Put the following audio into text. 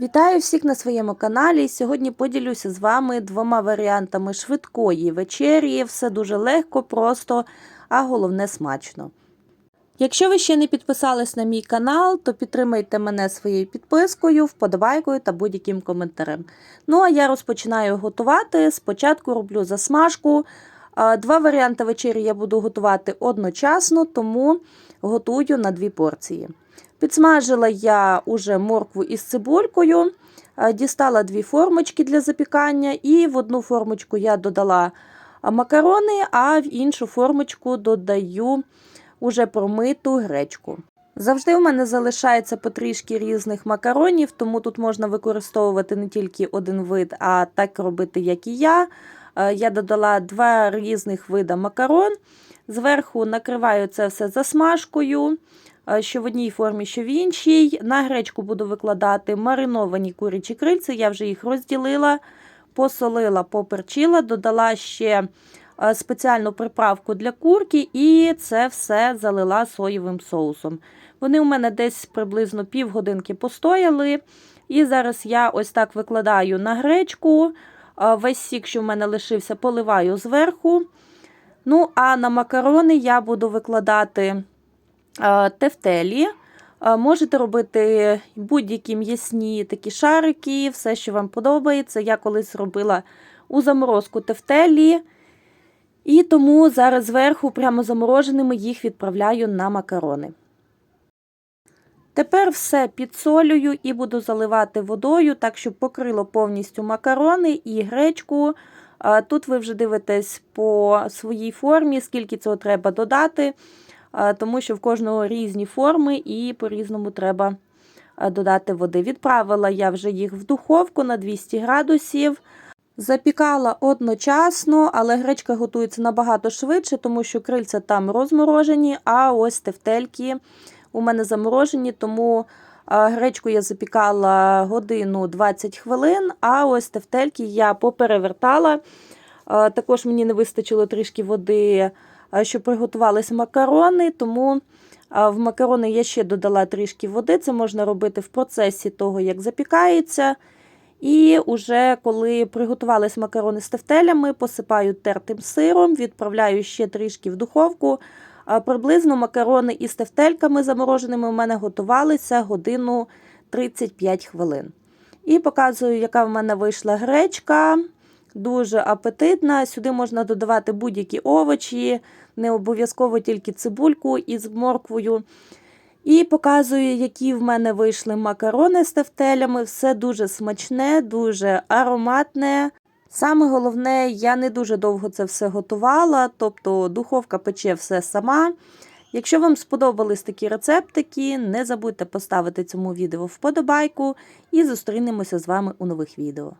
Вітаю всіх на своєму каналі. Сьогодні поділюся з вами двома варіантами швидкої вечері. Все дуже легко, просто, а головне смачно. Якщо ви ще не підписались на мій канал, то підтримайте мене своєю підпискою, вподобайкою та будь-яким коментарем. Ну а я розпочинаю готувати. Спочатку роблю засмажку. Два варіанти вечері я буду готувати одночасно, тому готую на дві порції. Підсмажила я уже моркву із цибулькою, е, дістала дві формочки для запікання, і в одну формочку я додала макарони, а в іншу формочку додаю уже промиту гречку. Завжди у мене залишається потрішки різних макаронів, тому тут можна використовувати не тільки один вид, а так робити, як і я. Е, Я додала два різних вида макарон. Зверху накриваю це все засмажкою, е, що в одній формі, що в іншій. На гречку буду викладати мариновані курячі крильці, я вже їх розділила, посолила, поперчила, додала ще е, спеціальну приправку для курки, і це все залила соєвим соусом. Вони у мене десь приблизно півгодинки постояли. І зараз я ось так викладаю на гречку. е, Весь сік, що в мене лишився, поливаю зверху. Ну, а на макарони я буду викладати е, тефтелі. Е, Можете робити будь-які м'ясні такі шарики, все, що вам подобається. Я колись робила у заморозку тефтелі. І тому зараз зверху, прямо замороженими, їх відправляю на макарони. Тепер все підсолюю і буду заливати водою, так, щоб покрило повністю макарони і гречку. Тут ви вже дивитесь по своїй формі, скільки цього треба додати, тому що в кожного різні форми і по-різному треба додати води. Відправила я вже їх в духовку на 200 градусів. Запікала одночасно, але гречка готується набагато швидше, тому що крильця там розморожені, а ось тефтельки у мене заморожені, тому гречку я запікала годину 20 хвилин, а ось тефтельки я поперевертала. Також мені не вистачило трішки води, а, щоб приготувалися макарони, тому в макарони я ще додала трішки води. Це можна робити в процесі того, як запікається. І уже коли приготувались макарони з тефтелями, посипаю тертим сиром, відправляю ще трішки в духовку. Приблизно макарони із тефтельками замороженими у мене готувалися годину 35 хвилин. І показую, яка в мене вийшла гречка. Дуже апетитна. Сюди можна додавати будь-які овочі, не обов'язково тільки цибульку із морквою. І показую, які в мене вийшли макарони з тефтелями. Все дуже смачне, дуже ароматне. Саме головне, я не дуже довго це все готувала, тобто духовка пече все сама. Якщо вам сподобались такі рецептики, не забудьте поставити цьому відео вподобайку і зустрінемося з вами у нових відео.